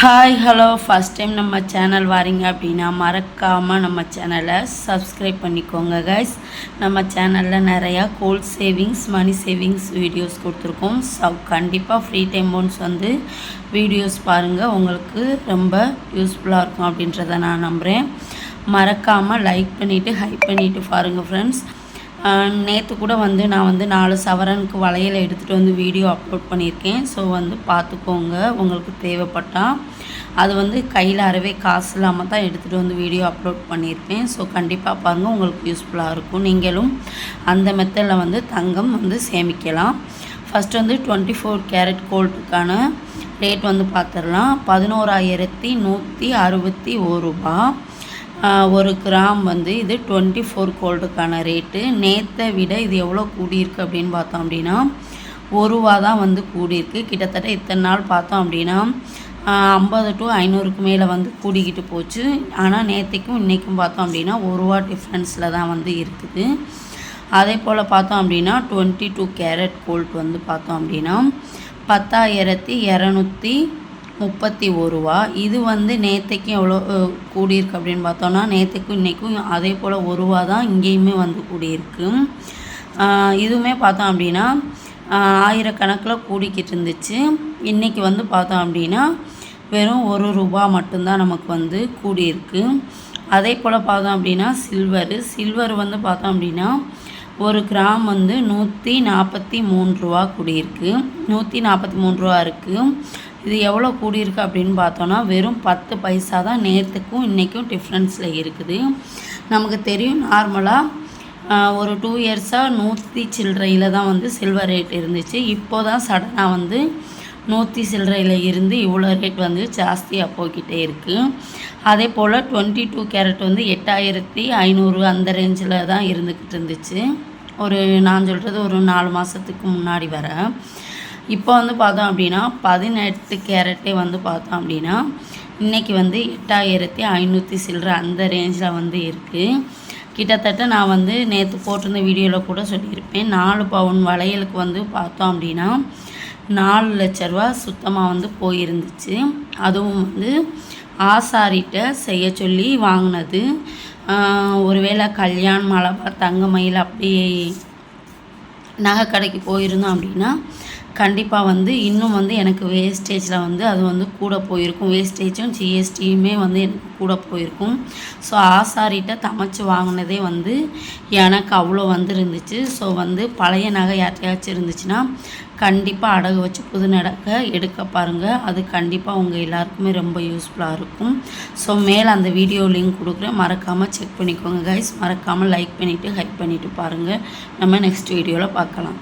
Hi hello first time நம்ம channel வாரீங்க அப்படின்னா மறக்காமல் நம்ம சேனலை சப்ஸ்கிரைப் பண்ணிக்கோங்க கைஸ் நம்ம சேனலில் நிறையா gold savings money savings videos கொடுத்துருக்கோம். ஸோ கண்டிப்பாக ஃப்ரீ டைம் ஒன்ஸ் வந்து வீடியோஸ் பாருங்கள் உங்களுக்கு ரொம்ப யூஸ்ஃபுல்லாக இருக்கும் அப்படின்றத நான் நம்புகிறேன் மறக்காமல் லைக் பண்ணிவிட்டு ஹைப் பண்ணிவிட்டு பாருங்கள் ஃப்ரெண்ட்ஸ் நேற்று கூட வந்து நான் வந்து நாலு சவரனுக்கு வளையல் எடுத்துகிட்டு வந்து வீடியோ அப்லோட் பண்ணியிருக்கேன். ஸோ வந்து பார்த்துக்கோங்க உங்களுக்கு தேவைப்பட்டால் அது வந்து கையில் அறவே காசு இல்லாமல் தான் எடுத்துகிட்டு வந்து வீடியோ அப்லோட் பண்ணியிருப்பேன். ஸோ கண்டிப்பாக பாருங்கள் உங்களுக்கு யூஸ்ஃபுல்லாக இருக்கும். நீங்களும் அந்த மெத்தடில் வந்து தங்கம் வந்து சேமிக்கலாம். ஃபஸ்ட் வந்து டுவெண்ட்டி ஃபோர் கேரட் கோல்டுக்கான ரேட் வந்து பார்த்துடலாம் பதினோராயிரத்தி நூற்றி அறுபத்தி ஒரு ரூபா. ஒரு கிராம் வந்து இது டுவெண்ட்டி ஃபோர் கோல்டுக்கான ரேட்டு. நேற்றை விட இது எவ்வளோ கூடியிருக்கு அப்படின்னு பார்த்தோம் அப்படின்னா ஒரு ரூபா தான் வந்து கூடியிருக்கு. கிட்டத்தட்ட இத்தனை நாள் பார்த்தோம் அப்படின்னா ஐம்பது டு ஐநூறுக்கு மேலே வந்து கூடிக்கிட்டு போச்சு. ஆனால் நேற்றுக்கும் இன்றைக்கும் பார்த்தோம் அப்படின்னா ஒரு ரூபா டிஃப்ரென்ஸில் தான் வந்து இருக்குது. அதே போல் பார்த்தோம் அப்படின்னா டுவெண்ட்டி டூ கேரட் கோல்ட் வந்து பார்த்தோம் அப்படின்னா பத்தாயிரத்தி இரநூத்தி முப்பத்தி ஒரு ரூபா இது வந்து நேற்றுக்கும் எவ்வளோ கூடியிருக்கு அப்படின்னு பார்த்தோன்னா நேற்றுக்கும் இன்றைக்கும் அதே போல் ஒரு ரூபா தான் இங்கேயுமே வந்து கூடியிருக்கு. இதுவுமே பார்த்தோம் அப்படின்னா ஆயிரக்கணக்கில் கூடிக்கிட்டு இருந்துச்சு. இன்றைக்கி வந்து பார்த்தோம் அப்படின்னா வெறும் ஒரு ரூபா மட்டும்தான் நமக்கு வந்து கூடியிருக்கு. அதே போல் பார்த்தோம் அப்படின்னா சில்வரு. சில்வர் வந்து பார்த்தோம் அப்படின்னா ஒரு கிராம் வந்து நூற்றி நாற்பத்தி மூணு ரூபா கூடியிருக்கு. நூற்றி நாற்பத்தி மூணு ரூபா இருக்குது இது எவ்வளோ கூடியிருக்கு அப்படின்னு பார்த்தோன்னா வெறும் பத்து பைசா தான் நேற்றுக்கும் இன்றைக்கும் டிஃப்ரென்ஸில் இருக்குது. நமக்கு தெரியும் நார்மலாக ஒரு டூ இயர்ஸாக நூற்றி சில்லறையில் தான் வந்து சில்வர் ரேட் இருந்துச்சு. இப்போ தான் சடனாக வந்து நூற்றி சில்லறையில் இருந்து இவ்வளோ ரேட் வந்து ஜாஸ்தியாக போய்கிட்டே இருக்குது அதே போல் டுவெண்ட்டி டூ கேரட் வந்து எட்டாயிரத்தி ஐநூறு அந்த ரேஞ்சில் தான் இருந்துக்கிட்டு இருந்துச்சு. ஒரு நான் சொல்கிறது ஒரு நாலு மாதத்துக்கு முன்னாடி வர. இப்போ வந்து பார்த்தோம் அப்படின்னா பதினெட்டு கேரட்டே வந்து பார்த்தோம் அப்படின்னா இன்றைக்கி வந்து எட்டாயிரத்தி ஐநூற்றி சில்லற அந்த ரேஞ்சில் வந்து இருக்குது கிட்டத்தட்ட நான் வந்து நேற்று போட்டிருந்த வீடியோவில் கூட சொல்லியிருப்பேன். நாலு பவுன் வளையலுக்கு வந்து பார்த்தோம் அப்படின்னா நாலு லட்ச ரூபா சுத்தமாக வந்து போயிருந்துச்சு. அதுவும் வந்து ஆசாரிட்ட செய்ய சொல்லி வாங்கினது. ஒருவேளை கல்யாண் மலபார் தங்கமயில் அப்படி நகை கடைக்கு போயிருந்தோம் அப்படின்னா கண்டிப்பாக வந்து இன்னும் வந்து எனக்கு வேஸ்டேஜில் வந்து அது வந்து கூட போயிருக்கும். வேஸ்டேஜும் ஜிஎஸ்டியுமே வந்து எனக்கு கூட போயிருக்கும். ஸோ ஆசாரிட்ட தமைச்சு வாங்கினதே வந்து எனக்கு அவ்வளோ வந்து இருந்துச்சு ஸோ வந்து பழைய நகை யார்ட்டையாச்சும் இருந்துச்சுன்னா கண்டிப்பாக அடகு வச்சு புது நடக்க எடுக்க பாருங்கள் அது கண்டிப்பாக உங்கள் எல்லாருக்குமே ரொம்ப யூஸ்ஃபுல்லாக இருக்கும். ஸோ மேலே அந்த வீடியோ லிங்க் கொடுக்குறேன். மறக்காமல் செக் பண்ணிக்கோங்க கைஸ் மறக்காமல் லைக் பண்ணிவிட்டு ஹைப் பண்ணிவிட்டு பாருங்கள் நம்ம நெக்ஸ்ட் வீடியோவில் பார்க்கலாம்.